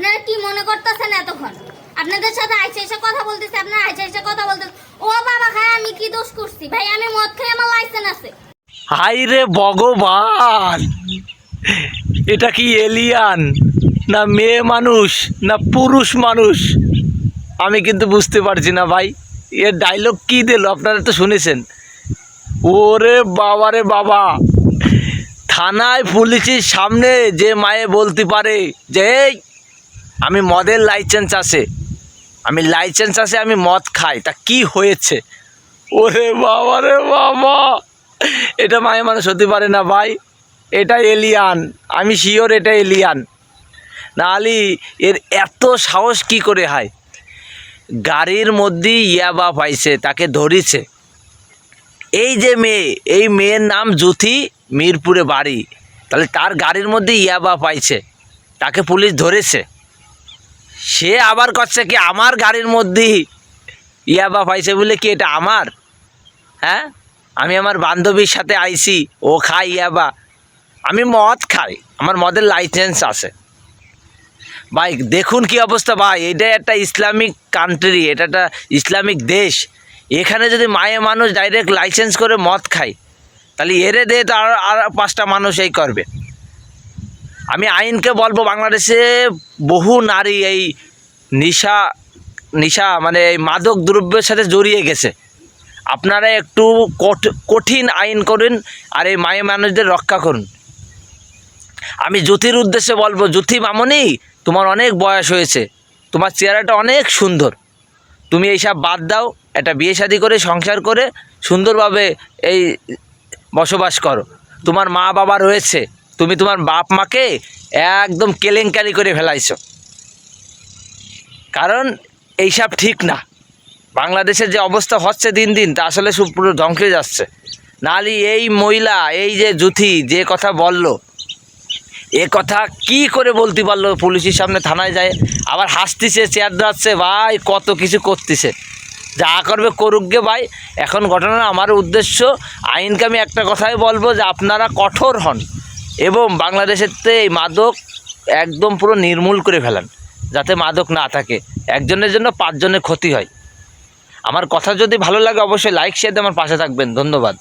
আপনারা কি মনে করতেছেন এতক্ষণ? আপনাদের সাথে আইসা এসে কথা বলতেছে, আপনারা আইসা এসে কথা বলতেছে ও বাবা খাই আমি কি দোষ করছি? ভাই, আমি মদ খাই আমার লাইসেন্স আছে। হাই রে ভগবান! এটা কি এলিয়ান না মেয়ে মানুষ, না পুরুষ মানুষ? আমি কিন্তু বুঝতে পারছি না ভাই। এর ডায়লগ কি দিল? আপনারা তো শুনেছেন। ওরে বাবা রে বাবা! থানায় পুলিশের সামনে যে মায়ে বলতে পারে যে, এই আমি মদের লাইসেন্স আছে। আমি লাইসেন্স আছে, আমি মদ খাই। তা কি হয়েছে? ওরে বাবা রে বাবা! এটা মায়ে মানুষ হতে পারে না ভাই। এটা এলিয়ান আমি শিওর এটা এলিয়ান না আলি এর এত সাহস কি করে হয়? গাড়ির মধ্যে ইয়াবা পাইছে তাকে ধরিছে। এই যে মেয়ে, এই মেয়ের নাম জুথি মিরপুরে বাড়ি। তাহলে তার গাড়ির মধ্যে ইয়াবা পাইছে তাকে পুলিশ ধরেছে। সে আবার করছে কি, আমার গাড়ির মধ্যেই ইয়াবা পাইছে বলে কি এটা আমার? হ্যাঁ? আমি আমার বান্ধবীর সাথে আইছি, ও খাই ইয়াবা আমি মদ খাই, আমার মদের লাইসেন্স আছে। ভাই, দেখুন কি অবস্থা ভাই, এটা একটা ইসলামিক কান্ট্রি এটা একটা ইসলামিক দেশ। এখানে যদি মায়ে মানুষ ডাইরেক্ট লাইসেন্স করে মদ খায়, তাহলে এরে দিয়ে তো আর পাঁচটা মানুষ এই করবে। আমি আইনকে বলব বাংলাদেশে বহু নারী এই নিশা নিশা মানে এই মাদক দ্রব্যের সাথে জড়িয়ে গেছে। আপনারা একটু কঠ- কঠিন আইন করুন আর এই মায়ে মানুষদের রক্ষা করুন। আমি জ্যোতির উদ্দেশ্যে বলব, জ্যোতি মামনি, তোমার অনেক বয়স হয়েছে, তোমার চেহারাটা অনেক সুন্দর। তুমি এইসব বাদ দাও, একটা বিয়ে শাদি করে, সংসার করে সুন্দরভাবে এই বসবাস করো। তোমার মা বাবা রয়েছে তুমি তোমার বাপ মাকে একদম কেলেঙ্কারি করে ফেলাইছ। কারণ এইসব ঠিক না। বাংলাদেশের যে অবস্থা হচ্ছে দিন দিন, তা আসলে পুরো ধ্বংসে যাচ্ছে। নালি, এই মহিলা, এই যে জুথি যে কথা বলল, এ কথা কি করে বলতে পারল পুলিশের সামনে থানায় যায়? আবার হাসতিছে, চেয়ার ধরাচ্ছে, ভাই, কত কিছু করতেছে। যা করবে করুক গে ভাই, এখন ঘটনা আমার উদ্দেশ্য, আইনকে আমি একটা কথাই বলব যে আপনারা কঠোর হন। এবং বাংলাদেশের তে এই মাদক একদম পুরো নির্মূল করে ফেলান, যাতে মাদক না থাকে। একজনের জন্য পাঁচজনের ক্ষতি হয়। আমার কথা যদি ভালো লাগে, অবশ্যই লাইক শেয়ার দিয়ে আমার পাশে থাকবেন। ধন্যবাদ।